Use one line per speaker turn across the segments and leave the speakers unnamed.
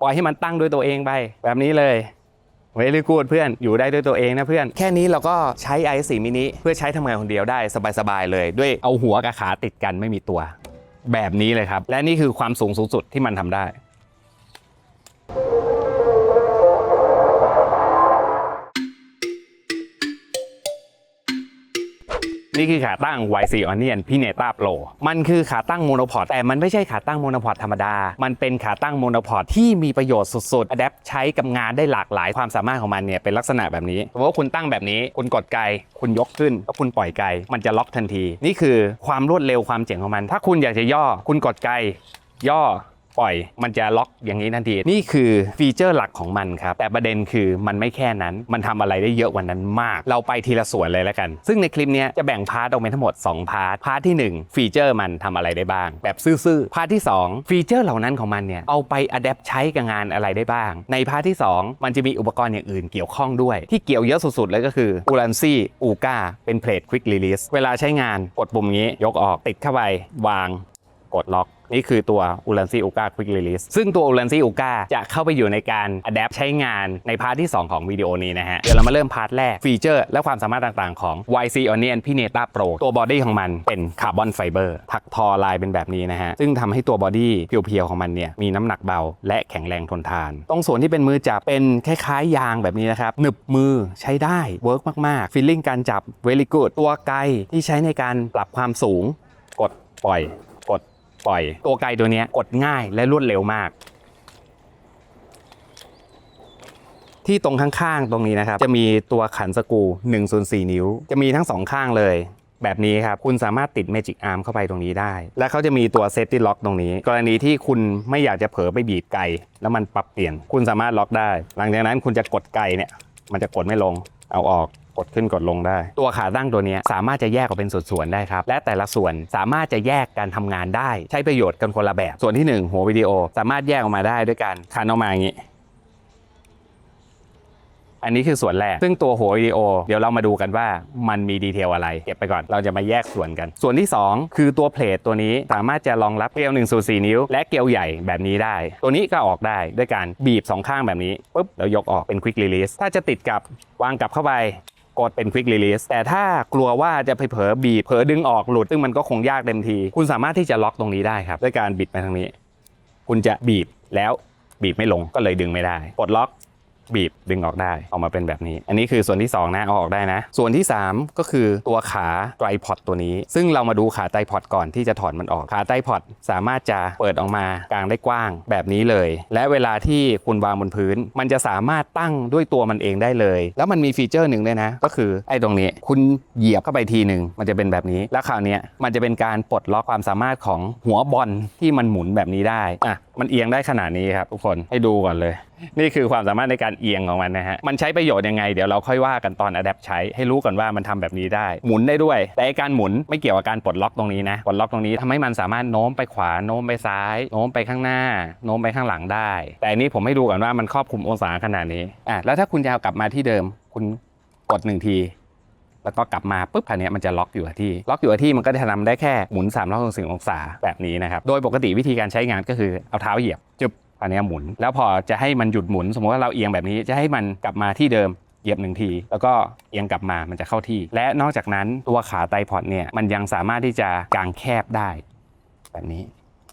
ปล่อยให้มันตั้งด้วยตัวเองไป แบบนี้เลยเวลี่กูดเพื่อนอยู่ได้ด้วยตัวเองนะเพื่อน แค่นี้เราก็ใช้ i 4 mini เพื่อใช้ทำงานคนเดียวได้สบายๆเลย ด้วยเอาหัวกับขาติดกันไม่มีตัว แบบนี้เลยครับ และนี่คือความสูงสูงสุดที่มันทำได้ นี่คือขาตั้ง YC Onion p i n e t a Pro มันคือขาตั้งโมโนพอร์ตแต่มันไม่ใช่ขาตั้งโมโนพอร์ตธรรมดา มันเป็นขาตั้งโมโนพอร์ตที่มีประโยชน์สุดๆ Adapt ใช้กับงานได้หลากหลายความสามารถของมันเนี่ยเป็นลักษณะแบบนี้สมมติว่าคุณตั้งแบบนี้ คุณกดไกล คุณยกขึ้นแล้วคุณปล่อยไกล มันจะล็อกทันที นี่คือความรวดเร็วความเจ๋งของมัน ถ้าคุณอยากจะย่อ คุณกดไกลย่อ ปล่อย มันจะล็อกอย่างนี้ทันที นี่คือฟีเจอร์หลักของมันครับ แต่ประเด็นคือมันไม่แค่นั้น มันทำอะไรได้เยอะกว่านั้นมาก เราไปทีละส่วนเลยแล้วกัน ซึ่งในคลิปนี้จะแบ่งพาร์ทออกเป็นทั้งหมด 2 พาร์ท พาร์ทที่ 1 ฟีเจอร์มันทำอะไรได้บ้าง แบบซื่อๆ พาร์ทที่ 2 ฟีเจอร์เหล่านั้นของมันเนี่ย เอาไปอัดแอปใช้กับงานอะไรได้บ้าง ในพาร์ทที่ 2 มันจะมีอุปกรณ์อย่างอื่นเกี่ยวข้องด้วย ที่เกี่ยวเยอะสุดๆเลยก็คือ u l a n c y u g a เป็นเพลท Quick Release เวลาใช้งานกดปุ่มนี้ยกออกติดเข้าไปวางกดล็อก นี่คือตัว u l a n c y Uga Quick Release ซึ่งตัว u l a n c y Uga จะเข้าไปอยู่ในการ adapt ใช้งานในพาร์ทที่ 2 ของวิดีโอนี้นะฮะ เดี๋ยวเรามาเริ่มพาร์ทแรก ฟีเจอร์และความสามารถต่างๆของ YC Onion Pineta Pro ตัวบอดี้ของมันเป็นคาร์บอนไฟเบอร์ถักทอลายเป็นแบบนี้นะฮะ ซึ่งทำให้ตัวบอดี้เพียวๆของมันเนี่ยมีน้ำหนักเบา และแข็งแรงทนทาน ตรงส่วนที่เป็นมือจับเป็นคล้ายๆ ยางแบบนี้นะครับหนึบมือใช้ได้เวิร์กมากๆฟีลลิ่งการจับ very good ตัวไกลที่ใช้ในการปรับความสูงกดปล่อย ปล่อย ตัวไกตัวนี้กดง่ายและรวดเร็วมาก ที่ตรงข้างๆตรงนี้นะครับ จะมีตัวขันสกู1ส่วน4นิ้ว จะมีทั้งสองข้างเลยแบบนี้ครับ คุณสามารถติด Magic Arm เข้าไปตรงนี้ได้ และเขาจะมีตัว Safety Lock ตรงนี้ กรณีที่คุณไม่อยากจะเผลอไปบีบไกแล้วมันปรับเปลี่ยน คุณสามารถล็อกได้ หลังจากนั้นคุณจะกดไกเนี่ย มันจะกดไม่ลง เอาออก กดขึ้นกดลงได้ ตัวขาตั้งตัวนี้สามารถจะแยกออกเป็นส่วนๆได้ครับ และแต่ละส่วนสามารถจะแยกการทำงานได้ ใช้ประโยชน์กันคนละแบบ ส่วนที่หนึ่งหัววิดีโอสามารถแยกออกมาได้ด้วยการคันออกมาอย่างนี้อันนี้คือส่วนแรก ซึ่งตัวหัววิดีโอ เดี๋ยวเรามาดูกันว่ามันมีดีเทลอะไร เก็บไปก่อน เราจะมาแยกส่วนกัน ส่วนที่ 2 คือตัวเพลทตัวนี้สามารถจะรองรับเกลียว1ส่4นิ้ว และเกลียวใหญ่แบบนี้ได้ ตัวนี้ก็ออกได้ด้วยการบีบ 2 ข้างแบบนี้ปุ๊บแล้วยกออกเป็น Quick Release ถ้าจะติดกับวางกลับเข้าไป กดเป็นควิกรีลิสแต่ถ้ากลัวว่าจะไปเผลอบีบเผลอดึงออกหลุด ซึ่งมันก็คงยากเต็มที คุณสามารถที่จะล็อกตรงนี้ได้ครับ ด้วยการบิดไปทางนี้ คุณจะบีบแล้วบีบไม่ลงก็เลยดึงไม่ได้ปลดล็อก บีบดึงออกได้ออกมาเป็นแบบนี้ อันนี้คือส่วนที่ 2 นะเอาออกได้นะ ส่วนที่ 3 ก็คือตัวขาไตรพอดตัวนี้ ซึ่งเรามาดูขาไตรพอดก่อนที่จะถอดมันออกขาไตรพอดสามารถจะเปิดออกมากลางได้กว้างแบบนี้เลย และเวลาที่คุณวางบนพื้น มันจะสามารถตั้งด้วยตัวมันเองได้เลย แล้วมันมีฟีเจอร์หนึ่งด้วยนะ ก็คือไอ้ตรงนี้คุณเหยียบเข้าไปทีหนึ่งมันจะเป็นแบบนี้ แล้วคราวนี้มันจะเป็นการปลดล็อกความสามารถของหัวบอลที่มันหมุนแบบนี้ได้อะ มันเอียงได้ขนาดนี้ครับทุกคนให้ดูก่อนเลย นี่คือความสามารถในการเอียงของมันนะฮะมันใช้ประโยชน์ยังไงเดี๋ยวเราค่อยว่ากันตอนอัดแอปใช้ให้รู้ก่อนว่ามันทำแบบนี้ได้ หมุนได้ด้วย แต่การหมุนไม่เกี่ยวกับการปลดล็อกตรงนี้นะปลดล็อกตรงนี้ทำให้มันสามารถโน้มไปขวาโน้มไปซ้ายโน้มไปข้างหน้า โน้มไปข้างหลังได้ แต่นนี้ผมให้ดูก่อนว่ามันครอบคลุมองศาขนาดนี้อะแล้วถ้าคุณจะเอากลับมาที่เดิม คุณกดหนึ่งที แล้วก็กลับมาปุ๊บคันนี้มันจะล็อกอยู่กับที่ ล็อกอยู่กับที่มันก็จะทำได้แค่หมุน3 6 0อบของศาแบบนี้นะครับ โดยปกติวิธีการใช้งานก็คือเอาเท้าเหยียบจึบคันนี้หมุน แล้วพอจะให้มันหยุดหมุน สมมติว่าเราเอียงแบบนี้จะให้มันกลับมาที่เดิมเหยียบหนึ่งที แล้วก็เอียงกลับมามันจะเข้าที่ และนอกจากนั้นตัวขาไตพอดเนี่ยมันยังสามารถที่จะกางแคบได้ แบบนี้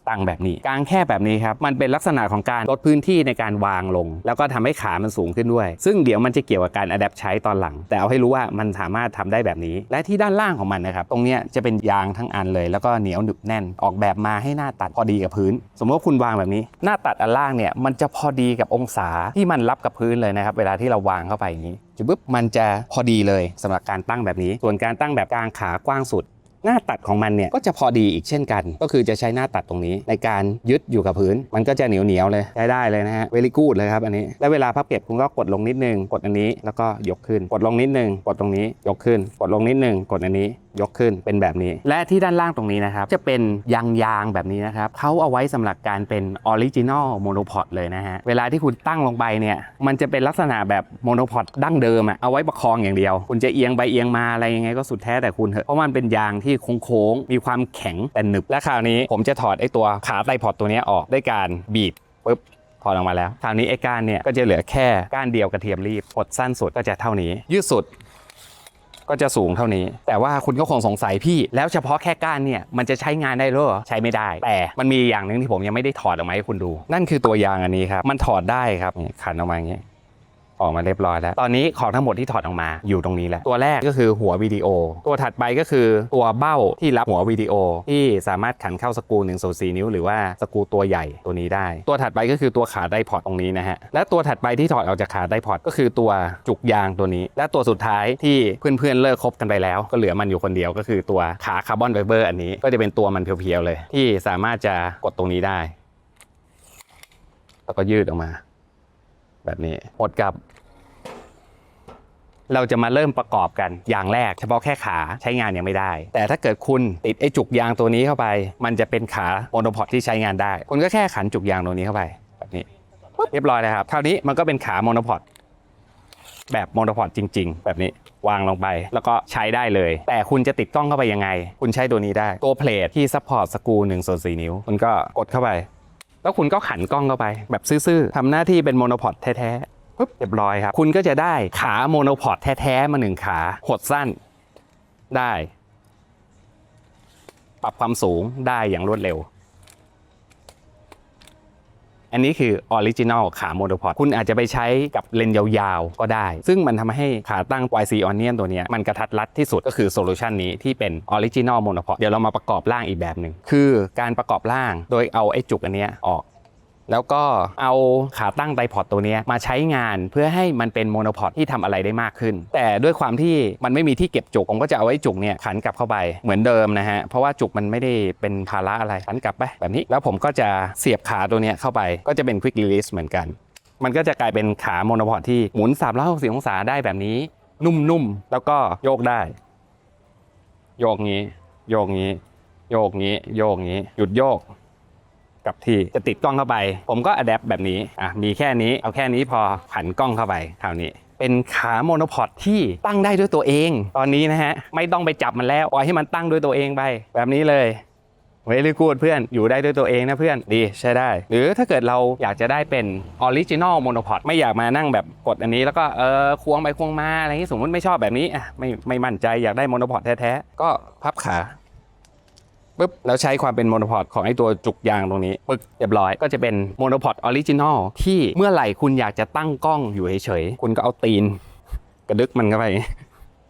ตั้งแบบนี้ กางแคบแบบนี้ครับ มันเป็นลักษณะของการลดพื้นที่ในการวางลง แล้วก็ทำให้ขามันสูงขึ้นด้วย ซึ่งเดี๋ยวมันจะเกี่ยวกับการอัดแอปใช้ตอนหลัง แต่เอาให้รู้ว่ามันสามารถทำได้แบบนี้ และที่ด้านล่างของมันนะครับ ตรงนี้จะเป็นยางทั้งอันเลย แล้วก็เหนียวหนึบแน่น ออกแบบมาให้หน้าตัดพอดีกับพื้น สมมติว่าคุณวางแบบนี้ หน้าตัดอันล่างเนี่ย มันจะพอดีกับองศาที่มันรับกับพื้นเลยนะครับ เวลาที่เราวางเข้าไปอย่างนี้จุ๊บมันจะพอดีเลยสำหรับการตั้งแบบนี้ ส่วนการตั้งแบบกลางขากว้างสุด หน้าตัดของมันเนี่ยก็จะพอดีอีกเช่นกัน ก็คือจะใช้หน้าตัดตรงนี้ ในการยึดอยู่กับพื้น มันก็จะเหนียวเหนียวเลยใช้ได้เลยนะฮะเวลิกูดเลยครับอันนี้แล้วเวลาพับเก็บคุณก็กดลงนิดนึงกดอันนี้แล้วก็ยกขึ้น กดลงนิดนึงกดตรงนี้ยกขึ้น กดลงนิดนึงกดอันนี้ ยกขึ้นเป็นแบบนี้ และที่ด้านล่างตรงนี้นะครับจะเป็นยางยางแบบนี้นะครับเขาเอาไว้สำหรับการเป็นออริจินอลโมโนพอดเลยนะฮะเวลาที่คุณตั้งลงไปเนี่ยมันจะเป็นลักษณะแบบโมโนพอดดั้งเดิมอะเอาไว้ประคองอย่างเดียว คุณจะเอียงไปเอียงมาอะไรยังไงก็สุดแท้แต่คุณเถอะเพราะมันเป็นยางที่โค้งๆมีความแข็งแต่หนึบและคราวนี้ผมจะถอดไอ้ตัวขาไตพอดตัวนี้ออกด้วยการบีบปุ๊บถอดออกมาแล้วคราวนี้ไอ้ก้านเนี่ยก็จะเหลือแค่ก้านเดียวกระเทียมรีบหดสั้นสุดก็จะเท่านี้ ยืดสุด ก็จะสูงเท่านี้ แต่ว่าคุณก็คงสงสัยพี่ แล้วเฉพาะแค่ก้านเนี่ยมันจะใช้งานได้หรอใช้ไม่ได้ แต่มันมีอย่างหนึ่งที่ผมยังไม่ได้ถอดออกมาให้คุณดู นั่นคือตัวยางอันนี้ครับมันถอดได้ครับขันออกมาอย่างนี้ ออกมาเรียบร้อยแล้ว ตอนนี้ของทั้งหมดที่ถอดออกมาอยู่ตรงนี้แหละ ตัวแรกก็คือหัววิดีโอ ตัวถัดไปก็คือตัวเบ้าที่รับหัววิดีโอ ที่สามารถขันเข้าสกู1นึ่งส่นิ้ว หรือว่าสกูตัวใหญ่ตัวนี้ได้ ตัวถัดไปก็คือตัวขาไดพอตตรงนี้นะฮะ และตัวถัดไปที่ถอดออกจากขาไดพอตก็คือตัวจุกยางตัวนี้ และตัวสุดท้ายที่เพื่อนๆเลิกคบกันไปแล้ว ก็เหลือมันอยู่คนเดียวก็คือตัวขาคาร์บอนไฟเบอร์อันนี้ก็จะเป็นตัวมันเพียวๆเลย ที่สามารถจะกดตรงนี้ได้ แล้วก็ยืดออกมา แบบนี้หมดกับ เราจะมาเริ่มประกอบกันอย่างแรก เฉพาะแค่ขาใช้งานยังไม่ได้ แต่ถ้าเกิดคุณติดไอ้จุกยางตัวนี้เข้าไป มันจะเป็นขาโมโนพอดที่ใช้งานได้ คุณก็แค่ขันจุกยางตัวนี้เข้าไป แบบนี้เรียบร้อยแล้วครับคราวนี้มันก็เป็นขาโมโนพอดแบบโมโนพอดจริง ๆ แบบนี้วางลงไป แล้วก็ใช้ได้เลย แต่คุณจะติดกล้องเข้าไปยังไง คุณใช้ตัวนี้ได้ ตัวเพลทที่ซัพพอร์ตสกูหนึ่งส่วนสี่นิ้ว คุณก็กดเข้าไป แล้วคุณก็ขันกล้องเข้าไป แบบซื่อๆทำหน้าที่เป็นโมโนพอดแท้ๆปุ๊บเรียบร้อยครับ คุณก็จะได้ขาโมโนพอดแท้ๆมาหนึ่งขาหดสั้นได้ ปรับความสูงได้อย่างรวดเร็ว อันนี้คือออริจินอลขาโมโนพอดคุณอาจจะไปใช้กับเลนยาวๆ ก็ได้ ซึ่งมันทำให้ขาตั้ง YC Onion ตัวนี้มันกระทัดรัดที่สุดก็คือโซลูชันนี้ที่เป็นออริจินอลโมโนพอดเดี๋ยวเรามาประกอบร่างอีกแบบหนึ่งคือการประกอบร่างโดยเอาไอ้จุกอันนี้ออก แล้วก็เอาขาตั้งไดพอดตัวนี้มาใช้งานเพื่อให้มันเป็นโมโนพอดที่ทำอะไรได้มากขึ้น แต่ด้วยความที่มันไม่มีที่เก็บจุกผมก็จะเอาไอ้จุกเนี่ยขันกลับเข้าไปเหมือนเดิมนะฮะเพราะว่าจุกมันไม่ได้เป็นภาระอะไรขันกลับไปแบบนี้แล้วผมก็จะเสียบขาตัวนี้เข้าไปก็จะเป็น quick release เหมือนกัน มันก็จะกลายเป็นขาโมโนพอดที่หมุน360องศาได้แบบนี้ นุ่มๆแล้วก็โยกได้ โยกงี้ โยกงี้ โยกงี้ โยกงี้ หยุดโยก กับที่จะติดกล้องเข้าไป ผมก็อัดแอปแบบนี้อะมีแค่นี้เอาแค่นี้พอผันกล้องเข้าไปคราวนี้เป็นขาโมโนพอดที่ตั้งได้ด้วยตัวเอง ตอนนี้นะฮะ ไม่ต้องไปจับมันแล้วปล่อยให้มันตั้งด้วยตัวเองไป แบบนี้เลยเวลี่กูดเพื่อนอยู่ได้ด้วยตัวเองนะเพื่อนดีใช้ได้ หรือถ้าเกิดเราอยากจะได้เป็นออริจินอลโมโนพอดไม่อยากมานั่งแบบกดอันนี้แล้วก็เออควงไปควงมาอะไรอย่างนี้สมมติไม่ชอบแบบนี้อะไม่ไม่มั่นใจอยากได้โมโนพอดแท้ๆก็พับขา ปุ๊บแล้วใช้ความเป็นโมโนพอดของไอตัวจุกยางตรงนี้ปึ๊กเรียบร้อยก็จะเป็นโมโนพอดออริจินอลที่เมื่อไหร่คุณอยากจะตั้งกล้องอยู่เฉยๆคุณก็เอาตีน กระดึกมันเข้าไป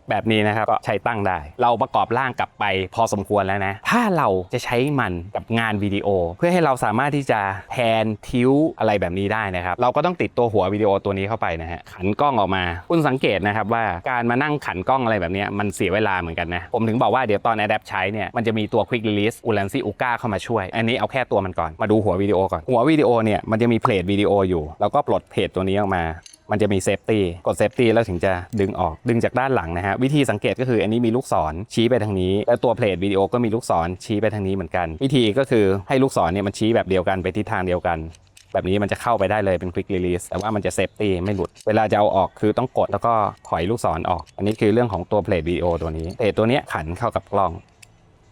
แบบนี้นะครับก็ใช้ตั้งได้ เราประกอบร่างกลับไปพอสมควรแล้วนะ ถ้าเราจะใช้มันกับงานวิดีโอ เพื่อให้เราสามารถที่จะแพนทิวอะไรแบบนี้ได้นะครับเราก็ต้องติดตัวหัววิดีโอตัวนี้เข้าไปนะฮะขันกล้องออกมา คุณสังเกตนะครับว่าการมานั่งขันกล้องอะไรแบบนี้มันเสียเวลาเหมือนกันนะผมถึงบอกว่าเดี๋ยวตอน Adapt ใช้เนี่ยมันจะมีตัว Quick Release u l a n c y Uka เข้ามาช่วย อันนี้เอาแค่ตัวมันก่อนมาดูหัววิดีโอก่อนหัววิดีโอเนี่ยมันจะมีเพลทวิดีโออยู่ แล้วก็ปลดเพจตัวนี้ออกมา มันจะมีเซฟตี้กดเซฟตี้แล้วถึงจะดึงออกดึงจากด้านหลังนะฮะวิธีสังเกตก็คืออันนี้มีลูกศรชี้ไปทางนี้ และตัวเพลทวิดีโอก็มีลูกศรชี้ไปทางนี้เหมือนกัน วิธีก็คือให้ลูกศรเนี่ยมันชี้แบบเดียวกันไปทิศทางเดียวกัน แบบนี้มันจะเข้าไปได้เลยเป็น quick release แต่ว่ามันจะเซฟตี้ไม่หลุด เวลาจะเอาออกคือต้องกดแล้วก็ถอยลูกศรออก อันนี้คือเรื่องของตัวเพลทวิดีโอตัวนี้เพลทตัวนี้ขันเข้ากับกล้อง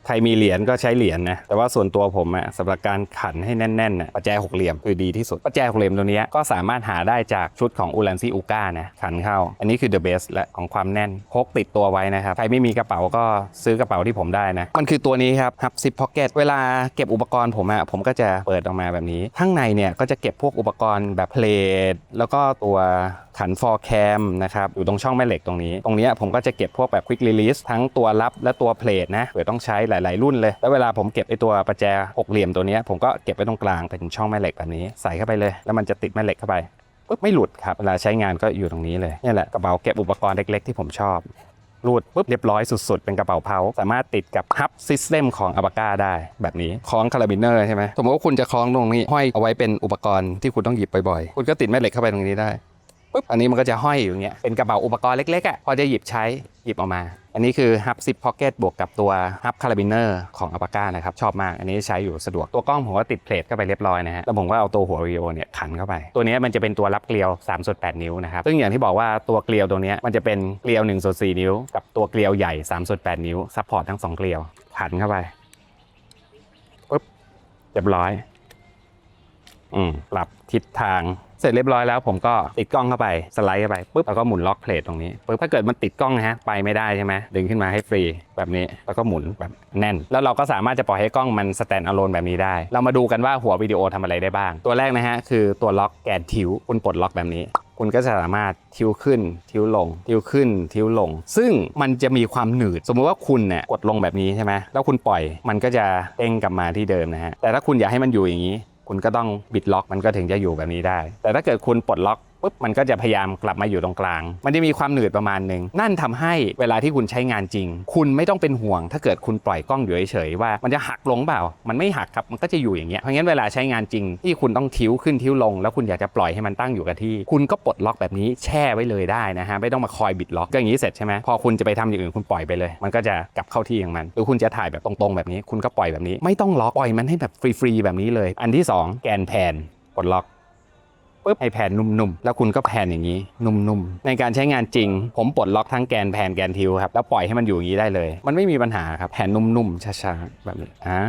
ใครมีเหรียญก็ใช้เหรียญนะแต่ว่าส่วนตัวผมอะสำหรับการขันให้แน่นๆน่ะประแจหกเหลี่ยมคือดีที่สุดประแจหกเหลี่ยมตัวนี้ก็สามารถหาได้จากชุดของอูลันซีอูก้านะขันเข้า อันนี้คือ the best และของความแน่นพกติดตัวไว้นะครับใครไม่มีกระเป๋าก็ซื้อกระเป๋าที่ผมได้นะมันคือตัวนี้ครับ Hub Zip Pocket เวลาเก็บอุปกรณ์ผมอะผมก็จะเปิดออกมาแบบนี้ ข้างในเนี่ยก็จะเก็บพวกอุปกรณ์แบบเพลทแล้วก็ตัวขัน for cam นะครับอยู่ตรงช่องแม่เหล็กตรงนี้ ตรงนี้ผมก็จะเก็บพวกแบบ quick release ทั้งตัวรับและตัวเพลทนะเผื่อต้องใช้หลาย ๆ รุ่นเลย แล้วเวลาผมเก็บไอตัวประแจหกเหลี่ยมตัวนี้ผมก็เก็บไว้ตรงกลางเป็นช่องแม่เหล็กแบบนี้ใส่เข้าไปเลย แล้วมันจะติดแม่เหล็กเข้าไปปุ๊บไม่หลุดครับเวลาใช้งานก็อยู่ตรงนี้เลยนี่แหละกระเป๋าเก็บอุปกรณ์เล็ก ๆ ที่ผมชอบรูดปุ๊บเรียบร้อยสุดๆ เป็นกระเป๋าเพาสามารถติดกับฮับซิสเต็มของอ b บากาได้แบบนี้คล้องคาราบินเนอร์ใช่ไหมสมมติว่าคุณจะคล้องตรงนี้ห้อยเอาไว้เป็นอุปกรณ์ที่คุณต้องหยิบบ่อยๆ คุณก็ติดแม่เหล็กเข้าไปตรงนี้ได้ปุ๊บอันนี้มันก็จะห้อยอยู่อย่างเงี้ยเป็นกระเป๋าอุปกรณ์เล็กๆอะพอจะหยิบใช้หยิบออกมา อันนี้คือ Hub Zip Pocket บวกกับตัว Hub Carabiner ของ a p a c a นะครับชอบมาก อันนี้ใช้อยู่สะดวกตัวกล้องผมก็ติดเพลทเข้าไปเรียบร้อยนะฮะแล้วผมก็เอาตัวหัววิดีโอเนี่ยขันเข้าไป ตัวนี้มันจะเป็นตัวรับเกลียว3ส่วน8นิ้วนะครับซึ่งอย่างที่บอกว่าตัวเกลียวตัวนี้มันจะเป็นเกลียว1ส่วน4นิ้ว กับตัวเกลียวใหญ่3ส่วน8นิ้วซัพพอร์ตทั้งสองเกลียวขันเข้าไปปุ๊บเรียบร้อยอืมปรับทิศทาง เสร็จเรียบร้อยแล้วผมก็ติดกล้องเข้าไปสไลด์เข้าไปปุ๊บแล้วก็หมุนล็อกเพลทตรงนี้ปุ๊บถ้าเกิดมันติดกล้องนะฮะไปไม่ได้ใช่ไหมดึงขึ้นมาให้ฟรีแบบนี้แล้วก็หมุนแบบแน่น แล้วเราก็สามารถจะปล่อยให้กล้องมันสแตนอะโลนแบบนี้ได้ เรามาดูกันว่าหัววิดีโอทำอะไรได้บ้าง ตัวแรกนะฮะคือตัวล็อกแกนทิวคุณปลดล็อกแบบนี้คุณก็จะสามารถทิวขึ้น ทิวลง ทิวขึ้น ทิวลง ซึ่งมันจะมีความหนืด สมมุติว่าคุณเนี่ยกดลงแบบนี้ใช่ไหมแล้วคุณปล่อยมันก็จะเด้งกลับมาที่เดิมนะฮะแต่ถ้าคุณอยากให้มันอยู่อย่างนี้ คุณก็ต้องบิดล็อกมันก็ถึงจะอยู่แบบนี้ได้ แต่ถ้าเกิดคุณปลดล็อก ปุ๊บมันก็จะพยายามกลับมาอยู่ตรงกลาง มันจะมีความหนืดประมาณหนึ่งนั่นทำให้เวลาที่คุณใช้งานจริง คุณไม่ต้องเป็นห่วง ถ้าเกิดคุณปล่อยกล้องอยู่เฉยๆว่ามันจะหักลงเปล่า มันไม่หักครับมันก็จะอยู่อย่างเงี้ยเพราะงั้นเวลาใช้งานจริง ที่คุณต้องทิ้วขึ้นทิ้วลง แล้วคุณอยากจะปล่อยให้มันตั้งอยู่กับที่ คุณก็ปลดล็อกแบบนี้แช่ไว้เลยได้นะฮะไม่ต้องมาคอยบิดล็อกก็อย่างนี้เสร็จใช่ไหมพอคุณจะไปทำอย่างอื่นคุณปล่อยไปเลย มันก็จะกลับเข้าที่ของมันหรือคุณจะถ่ายแบบตรงๆ แบบนี้ คุณก็ปล่อยแบบนี้ ไม่ต้องล็อกปล่อยมันให้แบบฟรีๆแบบนี้เลย อันที่สองแกนแพนปลดล็อก ปุ๊บให้แผ่นนุ่มๆ แล้วคุณก็แผ่นอย่างนี้ นุ่มๆ ในการใช้งานจริง ผมปลดล็อกทั้งแกนแผ่นแกนทิวครับ แล้วปล่อยให้มันอยู่อย่างนี้ได้เลย มันไม่มีปัญหาครับ แผ่นนุ่มๆ ช้าๆ แบบนี้ อ่า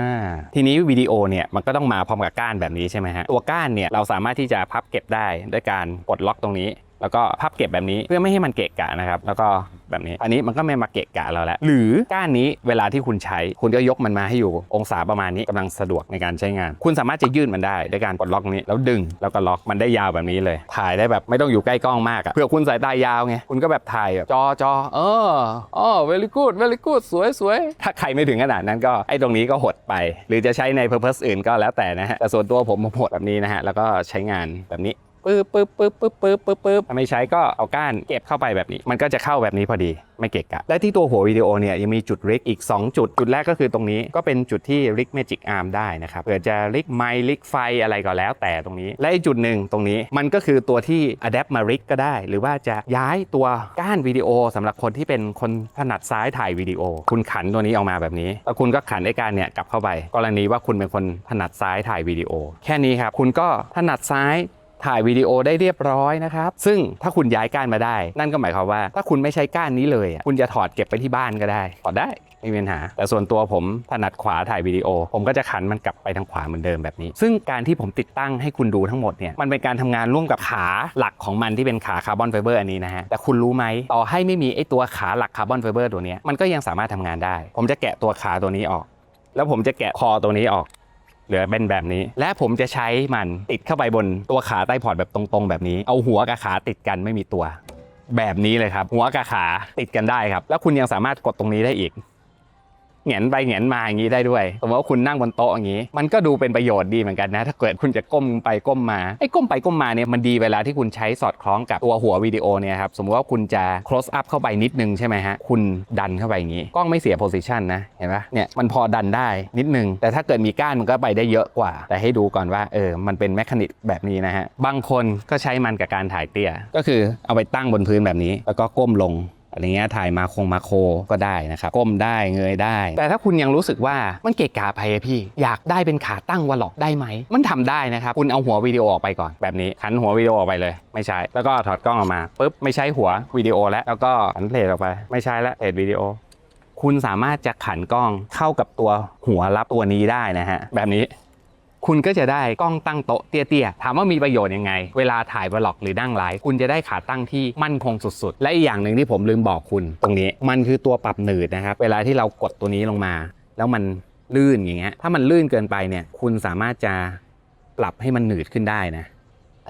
ทีนี้วิดีโอเนี่ยมันก็ต้องมาพร้อมกับก้านแบบนี้ใช่ไหมฮะ ตัวก้านเนี่ยเราสามารถที่จะพับเก็บได้ด้วยการปลดล็อกตรงนี้ แล้วก็พับเก็บแบบนี้เพื่อไม่ให้มันเกะกะนะครับ แล้วก็แบบนี้ อันนี้มันก็ไม่มาเกะกะเราแล้ว หรือก้านนี้เวลาที่คุณใช้ คุณก็ยกมันมาให้อยู่องศาประมาณนี้กำลังสะดวกในการใช้งาน คุณสามารถจะยืดมันได้ด้วยการปลดล็อกนี้แล้วดึงแล้วก็ล็อกมันได้ยาวแบบนี้เลย ถ่ายได้แบบไม่ต้องอยู่ใกล้กล้องมากอะเผื่อคุณสายตายาวไงคุณก็แบบถ่ายแบบจอจอเอออ๋อ very good very good สวยสวยถ้าใครไม่ถึงขนาดนั้นก็ไอ้ตรงนี้ก็หดไป หรือจะใช้ใน purpose อื่นก็แล้วแต่นะฮะแต่ส่วนตัวผมผมหดแบบนี้นะฮะแล้วก็ใช้งานแบบนี้ ปึ๊บปึ๊บปึ๊บปึ๊บปึ๊บปึ๊บปึ๊บถ้าไม่ใช้ก็เอาก้านเก็บเข้าไปแบบนี้ มันก็จะเข้าแบบนี้พอดีไม่เกะกะและที่ตัวหัววิดีโอเนี่ยยังมีจุดริกอีก 2 จุด จุดแรกก็คือตรงนี้ก็เป็นจุดที่ริกเมจิกอาร์มได้นะครับเผื่อจะริกไมค์ริกไฟอะไรก็แล้ว แต่ตรงนี้ และอีกจุดหนึ่งตรงนี้มันก็คือตัวที่อะแดปมาริกก็ได้ หรือว่าจะย้ายตัวก้านวิดีโอสำหรับคนที่เป็นคนถนัดซ้ายถ่ายวิดีโอ คุณขันตัวนี้ออกมาแบบนี้แล้วคุณก็ขันไอ้ก้านเนี่ยกลับเข้าไป กรณีว่าคุณเป็นคนถนัดซ้ายถ่ายวิดีโอ แค่นี้ครับคุณก็ถนัดซ้าย ถ่ายวิดีโอได้เรียบร้อยนะครับ ซึ่งถ้าคุณย้ายก้านมาได้ นั่นก็หมายความว่า ถ้าคุณไม่ใช้ก้านนี้เลย คุณจะถอดเก็บไปที่บ้านก็ได้ ถอดได้ไม่มีปัญหา แต่ส่วนตัวผมถนัดขวาถ่ายวิดีโอ ผมก็จะขันมันกลับไปทางขวาเหมือนเดิมแบบนี้ ซึ่งการที่ผมติดตั้งให้คุณดูทั้งหมดเนี่ย มันเป็นการทำงานร่วมกับขาหลักของมันที่เป็นขาคาร์บอนไฟเบอร์อันนี้นะฮะ แต่คุณรู้ไหมต่อให้ไม่มีไอตัวขาหลักคาร์บอนไฟเบอร์ตัวนี้มันก็ยังสามารถทำงานได้ ผมจะแกะตัวขาตัวนี้ออก แล้วผมจะแกะคอตัวนี้ออก เหลือเป็นแบบนี้ และผมจะใช้มันติดเข้าไปบนตัวขาใต้พอร์ตแบบตรงๆ แบบนี้ เอาหัวกับขาติดกันไม่มีตัว แบบนี้เลยครับ หัวกับขาติดกันได้ครับ แล้วคุณยังสามารถกดตรงนี้ได้อีก เหงียนไปเหงียนมาอย่างนี้ได้ด้วยสมมติว่าคุณนั่งบนโต๊ะอย่างนี้ มันก็ดูเป็นประโยชน์ดีเหมือนกันนะ ถ้าเกิดคุณจะก้มไปก้มมาไอ้ก้มไปก้มมาเนี่ยมันดีเวลาที่คุณใช้สอดคล้องกับตัวหัววิดีโอเนี่ยครับสมมติว่าคุณจะ close up เข้าไปนิดนึงใช่ไหมฮะคุณดันเข้าไปอย่างนี้กล้องไม่เสีย position นะเห็นปะเนี่ยมันพอดันได้นิดนึง แต่ถ้าเกิดมีก้านมันก็ไปได้เยอะกว่า แต่ให้ดูก่อนว่าเออมันเป็นแมคานิกแบบนี้นะฮะบางคนก็ใช้มันกับการถ่ายเตี้ยก็คือเอาไปตั้งบนพื้นแบบนี้ แล้วก็ก้มลง อะไรเงี้ยถ่ายมาคงมาโคก็ได้นะครับก้มได้เงยได้ แต่ถ้าคุณยังรู้สึกว่ามันเกะกะไปอะพี่ อยากได้เป็นขาตั้งวอลล็อกได้ไหม มันทำได้นะครับ คุณเอาหัววิดีโอออกไปก่อนแบบนี้หันหัววิดีโอออกไปเลย ไม่ใช่ แล้วก็ถอดกล้องออกมาปุ๊บไม่ใช้หัววิดีโอแล้วแล้วก็หันเพลทออกไป ไม่ใช่แล้วเพลทวิดีโอคุณสามารถจะขันกล้องเข้ากับตัวหัวรับตัวนี้ได้นะฮะแบบนี้ คุณก็จะได้กล้องตั้งโต๊ะเตี้ยๆ ถามว่ามีประโยชน์ยังไง เวลาถ่ายบล็อกหรือนั่งไลฟ์คุณจะได้ขาตั้งที่มั่นคงสุดๆ และอีกอย่างหนึ่งที่ผมลืมบอกคุณตรงนี้ มันคือตัวปรับหนืดนะครับ เวลาที่เรากดตัวนี้ลงมา แล้วมันลื่นอย่างเงี้ย ถ้ามันลื่นเกินไปเนี่ย คุณสามารถจะปรับให้มันหนืดขึ้นได้นะ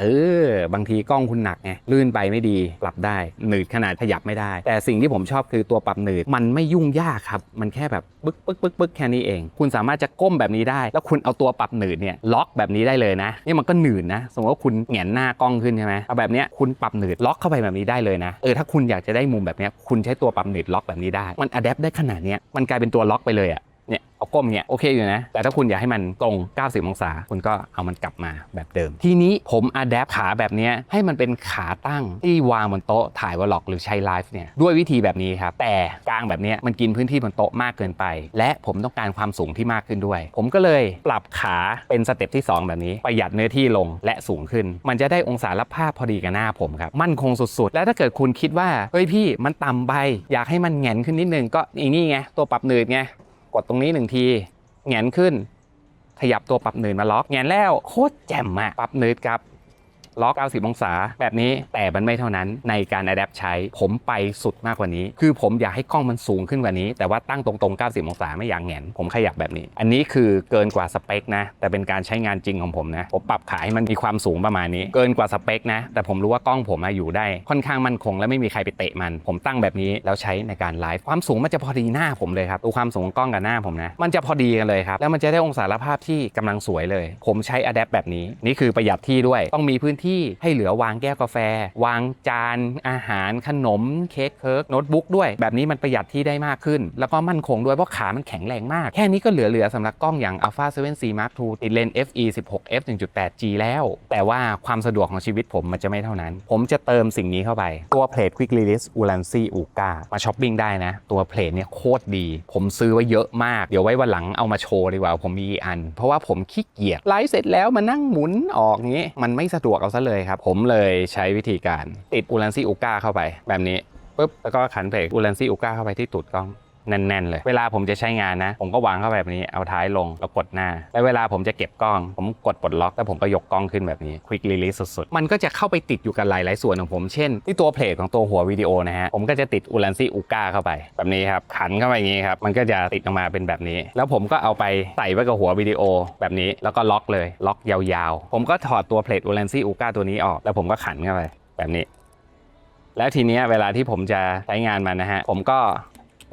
เออบางทีกล้องคุณหนักไงลื่นไปไม่ดีปรับได้ หนืดขนาดขยับไม่ได้ แต่สิ่งที่ผมชอบคือตัวปรับหนืดมันไม่ยุ่งยากครับ มันแค่แบบปึ๊กปึ๊กปึ๊กปึ๊กแค่นี้เอง คุณสามารถจะก้มแบบนี้ได้ แล้วคุณเอาตัวปรับหนืดเนี่ยล็อกแบบนี้ได้เลยนะนี่มันก็หนืดนะ สมมติว่าคุณแหงนหน้ากล้องขึ้นใช่ไหมเอาแบบเนี้ยคุณปรับหนืดล็อกเข้าไปแบบนี้ได้เลยนะเออถ้าคุณอยากจะได้มุมแบบเนี้ยคุณใช้ตัวปรับหนืดล็อกแบบนี้ได้ มันอัดแอปได้ขนาดเนี้ยมันกลายเป็นตัวล็อกไปเลยอะ เนี่ยเอาก้มเนี่ยโอเคอยู่นะ แต่ถ้าคุณอยากให้มันตรง 90 องศา คุณก็เอามันกลับมาแบบเดิม ทีนี้ผมอัดแอปขาแบบนี้ให้มันเป็นขาตั้งที่วางบนโต๊ะถ่ายวอลล็อกหรือใช้ไลฟ์เนี่ยด้วยวิธีแบบนี้ครับ แต่กลางแบบนี้มันกินพื้นที่บนโต๊ะมากเกินไป และผมต้องการความสูงที่มากขึ้นด้วย ผมก็เลยปรับขาเป็นสเต็ปที่ 2 แบบนี้ ประหยัดเนื้อที่ลงและสูงขึ้น มันจะได้องศารับภาพพอดีกับหน้าผมครับมั่นคงสุดๆ และถ้าเกิดคุณคิดว่าเฮ้ยพี่มันต่ำไปอยากให้มันแงนขึ้นนิดนึงก็อีนี่ไงตัวปรับหนืดไง กดตรงนี้หนึ่งทีแหงนขึ้น ขยับตัวปรับเนินมาล็อกแงนแล้วโคตรแจ่มอะปรับเนินครับ ล็อก90องศาแบบนี้แต่มันไม่เท่านั้นในการอัดแอปใช้ ผมไปสุดมากกว่านี้ คือผมอยากให้กล้องมันสูงขึ้นกว่านี้ แต่ว่าตั้งตรงๆ 90 องศาไม่อยากแงนผมขยับแบบนี้ อันนี้คือเกินกว่าสเปคนะ แต่เป็นการใช้งานจริงของผมนะ ผมปรับขายให้มันมีความสูงประมาณนี้ เกินกว่าสเปคนะ แต่ผมรู้ว่ากล้องผมอะอยู่ได้ ค่อนข้างมั่นคง และไม่มีใครไปเตะมัน ผมตั้งแบบนี้แล้วใช้ในการไลฟ์ความสูงมันจะพอดีหน้าผมเลยครับดูความสูงของกล้องกับหน้าผมนะ มันจะพอดีกันเลยครับแล้วมันจะได้องศาภาพที่กำลังสวยเลย ผมใช้อะแดปแบบนี้นี่คือประหยัดที่ด้วยต้องมีพื้นที่ให้เหลือวางแก้วกาแฟ วางจานอาหารขนมเค้กเคิร์กโน้ตบุ๊กด้วย แบบนี้มันประหยัดที่ได้มากขึ้น แล้วก็มั่นคงด้วยเพราะขามันแข็งแรงมาก แค่นี้ก็เหลือๆสำหรับกล้องอย่าง Alpha 7C Mark II ติดเลนส์ FE 16 f 1.8G แล้ว แต่ว่าความสะดวกของชีวิตผมมันจะไม่เท่านั้น ผมจะเติมสิ่งนี้เข้าไป ตัวเพลท Quick Release Ulanzi Uga มาช้อปปิ้งได้นะ ตัวเพลทเนี่ยโคตรดี ผมซื้อไว้เยอะมาก เดี๋ยวไว้วันหลังเอามาโชว์ดีกว่า ผมมีอัน เพราะว่าผมขี้เกียจไลฟ์เสร็จแล้วมานั่งหมุนออกนี้มันไม่สะดวกเอาซะเลยครับ ผมเลยใช้วิธีการติดอูลันซี่อูก้าเข้าไปแบบนี้ปุ๊บแล้วก็ขันเพลท Ulanzi Uga เข้าไปที่ตูดกล้อง แน่นๆเลย เวลาผมจะใช้งานนะ ผมก็วางเข้าไปแบบนี้เอาท้ายลงแล้วกดหน้า แล้วเวลาผมจะเก็บกล้อง ผมกดปลดล็อกแล้วผมก็ยกกล้องขึ้นแบบนี้ Quick Release สุดๆ มันก็จะเข้าไปติดอยู่กับหลายๆส่วนของผม เช่นที่ตัวเพลทของตัวหัววิดีโอนะฮะ ผมก็จะติด Ulanzi Uga เข้าไป แบบนี้ครับ ขันเข้าไปอย่างนี้ครับ มันก็จะติดออกมาเป็นแบบนี้ แล้วผมก็เอาไปใส่ไว้กับหัววิดีโอแบบนี้ แล้วก็ล็อกเลย ล็อกยาวๆ ผมก็ถอดตัวเพลท Ulanzi Uga ตัวนี้ออก แล้วผมก็ขันเข้าไปแบบนี้ แล้วทีนี้เวลาที่ผมจะใช้งานมันนะฮะ ผมก็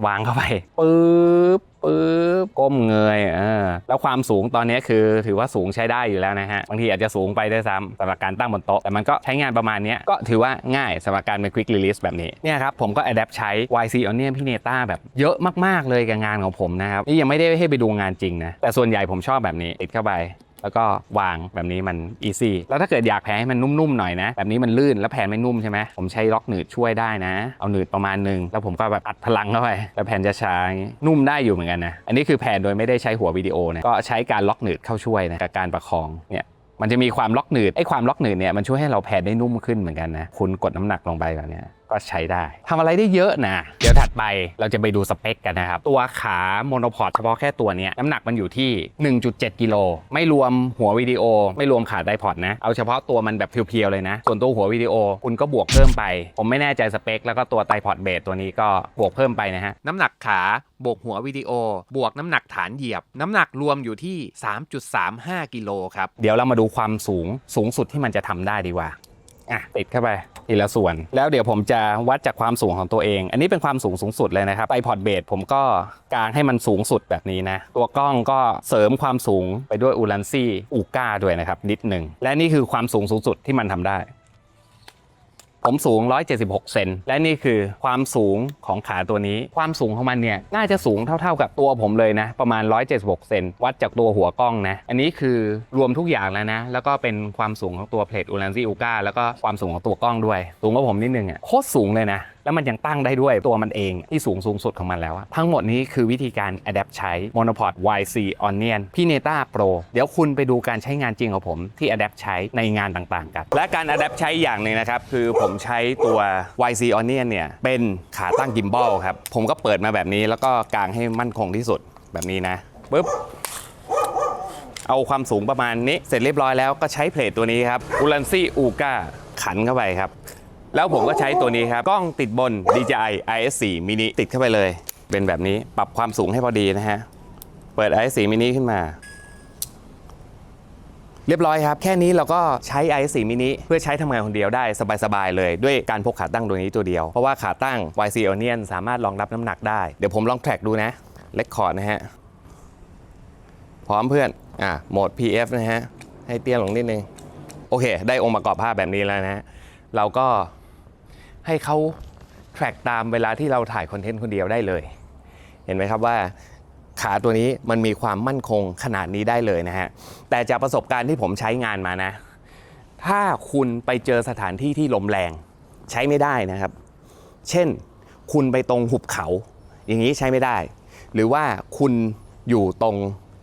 วางเข้าไปปึ๊บปึ๊บก้มเงยเออแล้วความสูงตอนนี้คือถือว่าสูงใช้ได้อยู่แล้วนะฮะบางทีอาจจะสูงไปด้วยซ้ำสำหรับการตั้งบนโต๊ะแต่มันก็ใช้งานประมาณนี้ก็ถือว่าง่ายสำหรับการเป็น quick release แบบนี้เนี่ยครับผมก็ adapt ใช้ YC Onion พี่เนต้าแบบเยอะมากๆเลยกับงานของผมนะครับนี่ยังไม่ได้ให้ไปดูงานจริงนะแต่ส่วนใหญ่ผมชอบแบบนี้ติดเข้าไป แล้วก็วางแบบนี้มัน easy แล้วถ้าเกิดอยากแผ่ให้มันนุ่มๆหน่อยนะ แบบนี้มันลื่นแล้วแผ่นไม่นุ่มใช่ไหมผมใช้ล็อกหนืดช่วยได้นะ เอาหนืดประมาณหนึง แล้วผมก็แบบอัดพลังเข้าไปแล้วแผ่นจะช้านุ่มได้อยู่เหมือนกันนะ อันนี้คือแผ่นโดยไม่ได้ใช้หัววิดีโอนะก็ใช้การล็อกหนืดเข้าช่วยนะกับการประคองเนี่ยมันจะมีความล็อกหนืดไอ้ความล็อกหนืดเนี่ยมันช่วยให้เราแผ่นได้นุ่มขึ้นเหมือนกันนะคุณกดน้ำหนักลงไปแบบเนี้ย ก็ใช้ได้ทำอะไรได้เยอะนะ เดี๋ยวถัดไปเราจะไปดูสเปคกันนะครับ ตัวขาโมโนพอดเฉพาะแค่ตัวเนี้ยน้ำหนักมันอยู่ที่ 1.7 กิโล ไม่รวมหัววิดีโอ ไม่รวมขาไดพอดนะ เอาเฉพาะตัวมันแบบเพียวๆเลยนะ ส่วนตัวหัววิดีโอคุณก็บวกเพิ่มไป ผมไม่แน่ใจสเปค แล้วก็ตัวไตพอดเบสตัวนี้ก็บวกเพิ่มไปนะฮะ น้ำหนักขาบวกหัววิดีโอ บวกน้ำหนักฐานเหยียบ น้ำหนักรวมอยู่ที่ 3.35 กิโลครับ เดี๋ยวเรามาดูความสูงสูงสุดที่มันจะทำได้ดีกว่า อะติดเข้าไปทีละส่วน แล้วเดี๋ยวผมจะวัดจากความสูงของตัวเอง อันนี้เป็นความสูงสูงสุดเลยนะครับไอพอดเบสผมก็กางให้มันสูงสุดแบบนี้นะ ตัวกล้องก็เสริมความสูงไปด้วยอูลันซี่อูก้าด้วยนะครับนิดหนึ่งและนี่คือความสูงสูงสุดที่มันทำได้ ผมสูง 176 เซน และนี่คือความสูงของขาตัวนี้ ความสูงของมันเนี่ย น่าจะสูงเท่า ๆกับตัวผมเลยนะ ประมาณ 176 เซน วัดจากตัวหัวกล้องนะ อันนี้คือรวมทุกอย่างแล้วนะ แล้วก็เป็นความสูงของตัวเพลทอูลันซี่อูก้าแล้วก็ความสูงของตัวกล้องด้วย สูงกว่าผมนิดนึงอะ โคตรสูงเลยนะแล้วมันยังตั้งได้ด้วยตัวมันเองที่สูงสูงสุดของมันแล้ว ทั้งหมดนี้คือวิธีการ adapt ใช้ monopod YC Onion พี่ Neta Pro เดี๋ยวคุณไปดูการใช้งานจริงของผมที่ adapt ใช้ในงานต่างๆกัน และการ adapt ใช้อย่างหนึ่งนะครับ คือผมใช้ตัว YC Onion เนี่ย เป็นขาตั้งกิมบอลครับ ผมก็เปิดมาแบบนี้แล้วก็กางให้มั่นคงที่สุดแบบนี้นะปึ๊บเอาความสูงประมาณนี้เสร็จเรียบร้อยแล้วก็ใช้เพลทตัวนี้ครับ u l a n c y Uga ขันเข้าไปครับ แล้วผมก็ใช้ตัวนี้ครับ กล้องติดบน DJI IS4 mini ติดเข้าไปเลย เป็นแบบนี้ปรับความสูงให้พอดีนะฮะ เปิด IS4 mini ขึ้นมา เรียบร้อยครับ แค่นี้เราก็ใช้ IS4 mini เพื่อใช้ทำงานคนเดียวได้สบายๆเลย ด้วยการพกขาตั้งตัวนี้ตัวเดียว เพราะว่าขาตั้ง YC Onion สามารถรองรับน้ำหนักได้ เดี๋ยวผมลองแทร็กดูนะเล็กคอร์ดนะฮะ พร้อมเพื่อน อะโหมด PF นะฮะ ให้เตี้ยลงนิดนึง โอเค ได้องค์ประกอบภาพแบบนี้แล้วนะฮะเราก็ ให้เขา track ตามเวลาที่เราถ่ายคอนเทนต์คนเดียวได้เลย เห็นไหมครับว่าขาตัวนี้มันมีความมั่นคงขนาดนี้ได้เลยนะฮะ แต่จากประสบการณ์ที่ผมใช้งานมานะ ถ้าคุณไปเจอสถานที่ที่ลมแรงใช้ไม่ได้นะครับ เช่น คุณไปตรงหุบเขา อย่างนี้ใช้ไม่ได้ หรือว่าคุณอยู่ตรง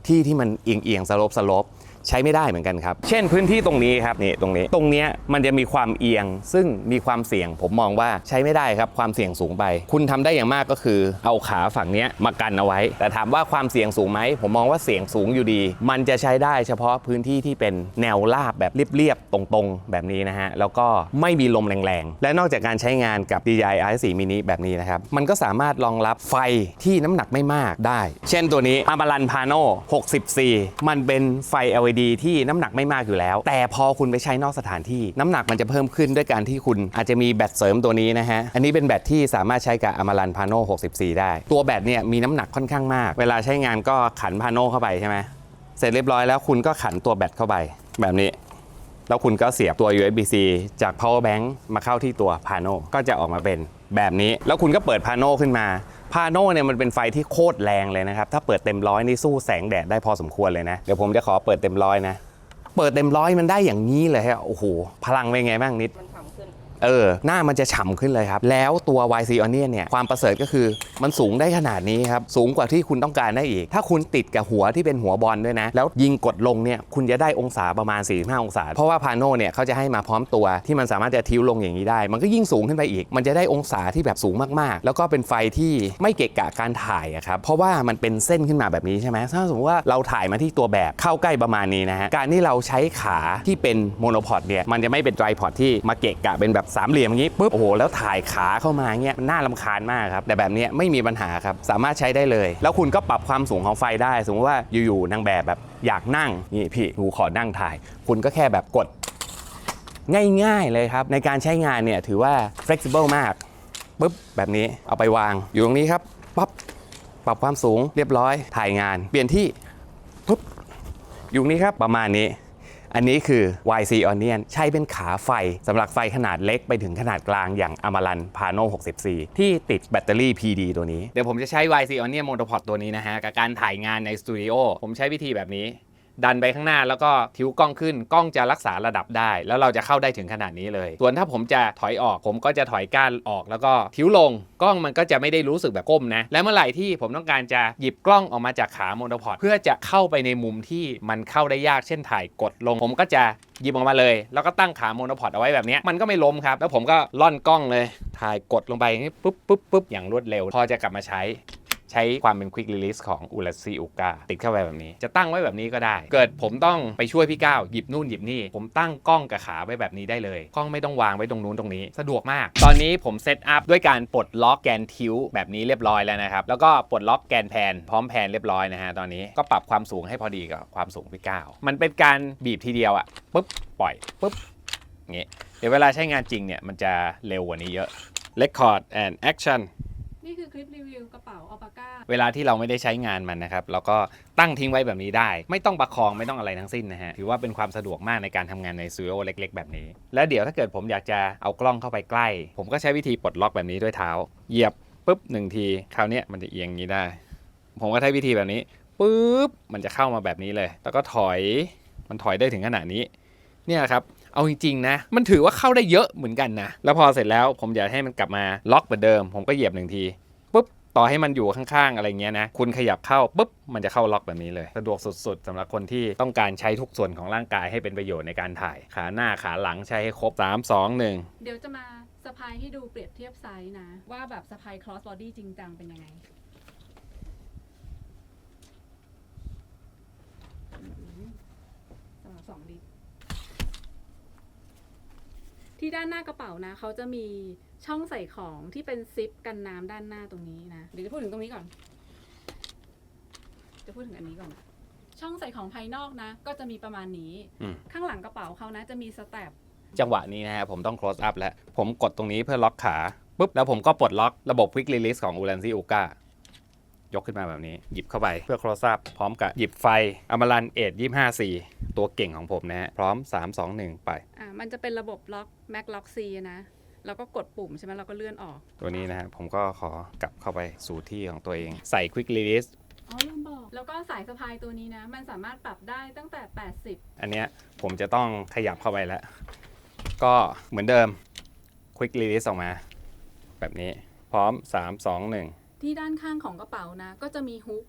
ที่ที่มันเอียงเอียงสลบสลบ ใช้ไม่ได้เหมือนกันครับ เช่นพื้นที่ตรงนี้ครับนี่ตรงนี้ ตรงเนี้ยมันจะมีความเอียง ซึ่งมีความเสี่ยง ผมมองว่าใช้ไม่ได้ครับความเสี่ยงสูงไป คุณทำได้อย่างมากก็คือ เอาขาฝั่งเนี้ยมากันเอาไว้ แต่ถามว่าความเสี่ยงสูงไหมผมมองว่าเสี่ยงสูงอยู่ดี มันจะใช้ได้เฉพาะพื้นที่ที่เป็นแนวราบแบบเรียบๆตรงๆ แบบนี้นะฮะแล้วก็ไม่มีลมแรงๆ และนอกจากการใช้งานกับ DJI R4 mini แบบนี้นะครับมันก็สามารถรองรับไฟที่น้ำหนักไม่มากได้ เช่นตัวนี้ Amaran Pano 64 มันเป็นไฟ LED ที่น้ำหนักไม่มากอยู่แล้ว แต่พอคุณไปใช้นอกสถานที่ น้ำหนักมันจะเพิ่มขึ้นด้วยการที่คุณอาจจะมีแบตเสริมตัวนี้นะฮะ อันนี้เป็นแบตที่สามารถใช้กับ Amaran Pano 64 ได้ ตัวแบตเนี่ยมีน้ำหนักค่อนข้างมาก เวลาใช้งานก็ขัน Pano เข้าไปใช่ไหมเสร็จเรียบร้อยแล้วคุณก็ขันตัวแบตเข้าไป แบบนี้ แล้วคุณก็เสียบตัว USB-C จาก power bank มาเข้าที่ตัว Pano ก็จะออกมาเป็นแบบนี้ แล้วคุณก็เปิด Pano ขึ้นมา พาโน่เนี่ยมันเป็นไฟที่โคตรแรงเลยนะครับ ถ้าเปิดเต็มร้อยนี่สู้แสงแดดได้พอสมควรเลยนะ เดี๋ยวผมจะขอเปิดเต็มร้อยนะ เปิดเต็มร้อยมันได้อย่างนี้เลยฮะ โอ้โห พลังเป็นไงบ้างนิด
มัน
เออหน้ามันจะฉ่ำขึ้นเลยครับ แล้วตัว YC Onion เนี่ยความประเสริฐก็คือมันสูงได้ขนาดนี้ครับ สูงกว่าที่คุณต้องการได้อีก ถ้าคุณติดกับหัวที่เป็นหัวบอลด้วยนะ แล้วยิงกดลงเนี่ยคุณจะได้องศาประมาณ 45 องศา เพราะว่าพาโนเนี่ยเขาจะให้มาพร้อมตัวที่มันสามารถจะทิ้วลงอย่างนี้ได้ มันก็ยิ่งสูงขึ้นไปอีก มันจะได้องศาที่แบบสูงมากๆ แล้วก็เป็นไฟที่ไม่เกะกะการถ่ายครับเพราะว่ามันเป็นเส้นขึ้นมาแบบนี้ใช่ไหมถ้าสมมติว่าเราถ่ายมาที่ตัวแบบเข้าใกล้ประมาณนี้นะฮะการที่เราใช้ขาที่เป็นโมโนพอดเนี่ยมันจะไม่เป็นไตรพอดที่มาเกะกะเป็นแบบสามเหลี่ยมอย่างนี้ปุ๊บโอ้โหแล้วถ่ายขาเข้ามาเงี้ยมันน่าลำคาญมากครับแต่แบบเนี้ยไม่มีปัญหาครับสามารถใช้ได้เลย แล้วคุณก็ปรับความสูงของไฟได้ สมมติว่าอยู่ๆนางแบบแบบอยากนั่งนี่พี่หนูขอนั่งถ่าย คุณก็แค่แบบกด ง่ายๆเลยครับ ในการใช้งานเนี่ยถือว่า flexible มากปุ๊บแบบนี้เอาไปวางอยู่ตรงนี้ครับปั๊บปรับความสูงเรียบร้อยถ่ายงาน เปลี่ยนที่ปุ๊บอยู่นี้ครับประมาณนี้ อันนี้คือ YC Onion ใช้เป็นขาไฟสำหรับไฟขนาดเล็กไปถึงขนาดกลางอย่าง Amaran Pano 64ที่ติดแบตเตอรี่ PD ตัวนี้ เดี๋ยวผมจะใช้ YC Onion Monopod ตัวนี้นะฮะ กับการถ่ายงานในสตูดิโอผมใช้วิธีแบบนี้ ดันไปข้างหน้าแล้วก็ทิ้วกล้องขึ้นกล้องจะรักษาระดับได้ แล้วเราจะเข้าได้ถึงขนาดนี้เลย ส่วนถ้าผมจะถอยออกผมก็จะถอยก้านออกแล้วก็ทิ้วลงกล้องมันก็จะไม่ได้รู้สึกแบบก้มนะ และเมื่อไหร่ที่ผมต้องการจะหยิบกล้องออกมาจากขาโมโนพอดเพื่อจะเข้าไปในมุมที่มันเข้าได้ยากเช่นถ่ายกดลง ผมก็จะหยิบออกมาเลย แล้วก็ตั้งขาโมโนพอดเอาไว้แบบนี้มันก็ไม่ล้มครับ แล้วผมก็ล่อนกล้องเลย ถ่ายกดลงไปปุ๊บปุ๊บปุ๊บอย่างรวดเร็ว พอจะกลับมาใช้ ใช้ความเป็น Quick Release ของ u l a s i u k a ติดเข้าไปแบบนี้ จะตั้งไว้แบบนี้ก็ได้ เกิดผมต้องไปช่วยพี่ก้าวหยิบนู่นหยิบนี่ ผมตั้งกล้องกับขาไว้แบบนี้ได้เลยกล้องไม่ต้องวางไว้ตรงนู้นตรงนี้ สะดวกมาก ตอนนี้ผมเซตอัพด้วยการปลดล็อกแกนทิวแบบนี้เรียบร้อยแล้วนะครับแล้วก็ปลดล็อกแกนแพนพร้อมแพนเรียบร้อยนะฮะตอนนี้ก็ปรับความสูงให้พอดีกับความสูงพี่ก้าวมันเป็นการบีบทีเดียวอะปุ๊บปล่อยปุ๊บอย่างงี้ยเดี๋ยวเวลาใช้งานจริงเนี่ยมันจะเร็วกว่านี้เยอะ Record and Action
นี่คือคลิปรีวิวกระเป๋าอัลปาก้า
เวลาที่เราไม่ได้ใช้งานมันนะครับ เราก็ตั้งทิ้งไว้แบบนี้ได้ ไม่ต้องประคองไม่ต้องอะไรทั้งสิ้นนะฮะ ถือว่าเป็นความสะดวกมากในการทำงานในสตูดิโอเล็ก ๆ แบบนี้ แล้วเดี๋ยวถ้าเกิดผมอยากจะเอากล้องเข้าไปใกล้ ผมก็ใช้วิธีปลดล็อกแบบนี้ด้วยเท้า เหยียบปุ๊บหนึ่งที คราวนี้มันจะเอียงงนี้ได้ ผมก็ใช้วิธีแบบนี้ปุ๊บมันจะเข้ามาแบบนี้เลย แล้วก็ถอยมันถอยได้ถึงขนาดนี้ เนี่ยครับ เอาจริงๆนะ มันถือว่าเข้าได้เยอะเหมือนกันนะ แล้วพอเสร็จแล้วผมอยากให้มันกลับมาล็อกเหมือนเดิม ผมก็เหยียบหนึ่งทีปุ๊บต่อให้มันอยู่ข้างๆอะไรเงี้ยนะ คุณขยับเข้าปุ๊บมันจะเข้าล็อกแบบนี้เลย สะดวกสุดๆสำหรับคนที่ต้องการใช้ทุกส่วนของร่างกายให้เป็นประโยชน์ในการถ่าย ขาหน้าขาหลังใช้ให้ครบ 3 2 1
เดี๋ยวจะมาสะพายให้ดูเปรียบเทียบไซส์นะ ว่าแบบสะพาย cross body จริงจังเป็นยังไงอืมสำหรับสองลิตร ที่ด้านหน้ากระเป๋านะเขาจะมีช่องใส่ของที่เป็นซิปกันน้ำด้านหน้าตรงนี้นะเดี๋ยวจะพูดถึงตรงนี้ก่อน จะพูดถึงอันนี้ก่อน ช่องใส่ของภายนอกนะ ก็จะมีประมาณนี้
อืม
ข้างหลังกระเป๋าเขานะ จะมีสแตป
จังหวะนี้นะฮะผมต้อง close up แล้ว ผมกดตรงนี้เพื่อล็อกขาปุ๊บแล้วผมก็ปลดล็อกระบบ quick release ของ u l a n z i u k a ยกขึ้นมาแบบนี้ หยิบเข้าไปเพื่อ close up พร้อมกับหยิบไฟอมรันเอทยี่ห้าสี่ตัวเก่งของผมนะฮะพร้อม 3 2 1 ไป
อ่ามันจะเป็นระบบล็อก Mac Lock C นะแล้วก็กดปุ่มใช่ไหมเราก็เลื่อนออก
ตัวนี้นะฮะผมก็ขอกลับเข้าไปสู่ที่ของตัวเอง ใส่ quick release
อ๋อลืมบอก แล้วก็สายสะพายตัวนี้นะ มันสามารถปรับได้ตั้งแต่ 80
อันเนี้ยผมจะต้องขยับเข้าไปแล้ว ก็เหมือนเดิม quick release ออกมา แบบนี้พร้อม 3 2 1
ที่ด้านข้างของกระเป๋านะ ก็จะมีฮุก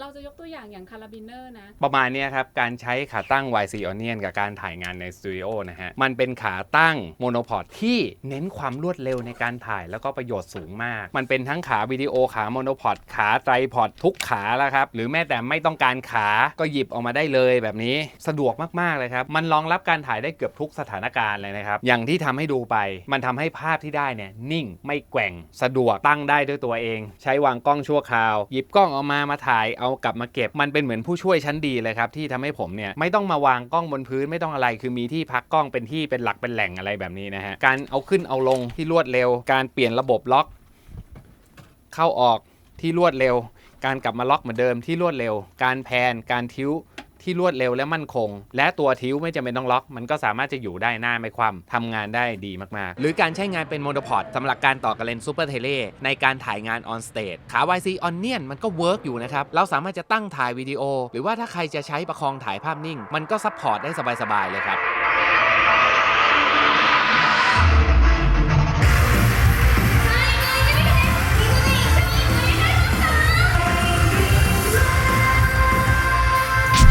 เราจะยกตัวอย่างอย่างคาราบินเนอร์นะ
ประมาณเนี้ยครับ การใช้ขาตั้ง YC Onion กับการถ่ายงานในสตูดิโอนะฮะ มันเป็นขาตั้งโมโนพอดที่เน้นความรวดเร็วในการถ่ายแล้วก็ประโยชน์สูงมาก มันเป็นทั้งขาวิดีโอขาโมโนพอดขาไตรพอดทุกขาแล้วครับ หรือแม้แต่ไม่ต้องการขาก็หยิบออกมาได้เลยแบบนี้สะดวกมากๆเลยครับ มันรองรับการถ่ายได้เกือบทุกสถานการณ์เลยนะครับ อย่างที่ทำให้ดูไป มันทำให้ภาพที่ได้เนี่ยนิ่งไม่แกว่งสะดวกตั้งได้ด้วยตัวเอง ใช้วางกล้องชั่วคราว หยิบกล้องเอามามาถ่ายเอากลับมาเก็บมันเป็นเหมือนผู้ช่วยชั้นดีเลยครับที่ทำให้ผมเนี่ยไม่ต้องมาวางกล้องบนพื้นไม่ต้องอะไร คือมีที่พักกล้องเป็นที่เป็นหลักเป็นแหล่งอะไรแบบนี้นะฮะการเอาขึ้นเอาลงที่รวดเร็ว การเปลี่ยนระบบล็อก เข้าออกที่รวดเร็ว การกลับมาล็อกเหมือนเดิมที่รวดเร็ว การแพนการทิ้ว ที่รวดเร็วและมั่นคง และตัวทิ้วไม่จำเป็นต้องล็อก มันก็สามารถจะอยู่ได้หน้าไม่คว่ำทำงานได้ดีมากๆ หรือการใช้งานเป็นโมโนพอดสำหรับการต่อกับเลนส์ซูเปอร์เทเลในการถ่ายงานออนสเตจขา YC Onion มันก็เวิร์กอยู่นะครับ เราสามารถจะตั้งถ่ายวิดีโอ หรือว่าถ้าใครจะใช้ประคองถ่ายภาพนิ่ง มันก็ซัพพอร์ตได้สบายๆเลยครับ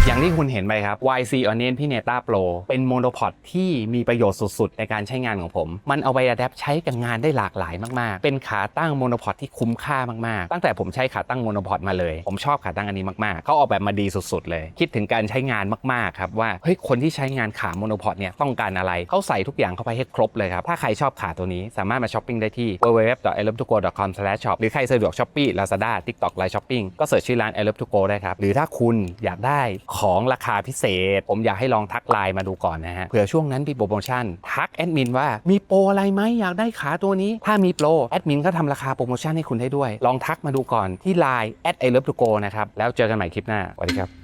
อย่างที่คุณเห็นไปครับ YC Onion พี่เนต้า Pro เป็นโมโนพอดที่มีประโยชน์สุด ๆ ในการใช้งานของผม มันเอาไปอัดแอปใช้กับงานได้หลากหลายมาก ๆ เป็นขาตั้งโมโนพอดที่คุ้มค่ามาก ๆ ตั้งแต่ผมใช้ขาตั้งโมโนพอดมาเลย ผมชอบขาตั้งอันนี้มาก ๆ เขาออกแบบมาดีสุด ๆ เลย คิดถึงการใช้งานมาก ๆ ครับว่า เฮ้ย คนที่ใช้งานขาโมโนพอดเนี่ยต้องการอะไร เขาใส่ทุกอย่างเข้าไปให้ครบเลยครับ ถ้าใครชอบขาตัวนี้สามารถมาช้อปปิ้งได้ที่ www.ilovetogo.com/shop หรือใครสะดวก Shopee Lazada TikTok Line Shopping ก็เสิร์ชชื่อร้าน I Love to Go ได้ครับ หรือถ้าคุณอยากได้ของราคาพิเศษ ผมอยากให้ลองทักไลน์มาดูก่อนนะฮะเผื่อช่วงนั้นมีโปรโมชั่น ทักแอดมินว่ามีโปรอะไรไหมอยากได้ขาตัวนี้ ถ้ามีโปรแอดมินก็ทำราคาโปรโมชั่นให้คุณได้ด้วย ลองทักมาดูก่อนที่ไลน์ at I Love to Go นะครับแล้วเจอกันใหม่คลิปหน้าสวัสดีครับ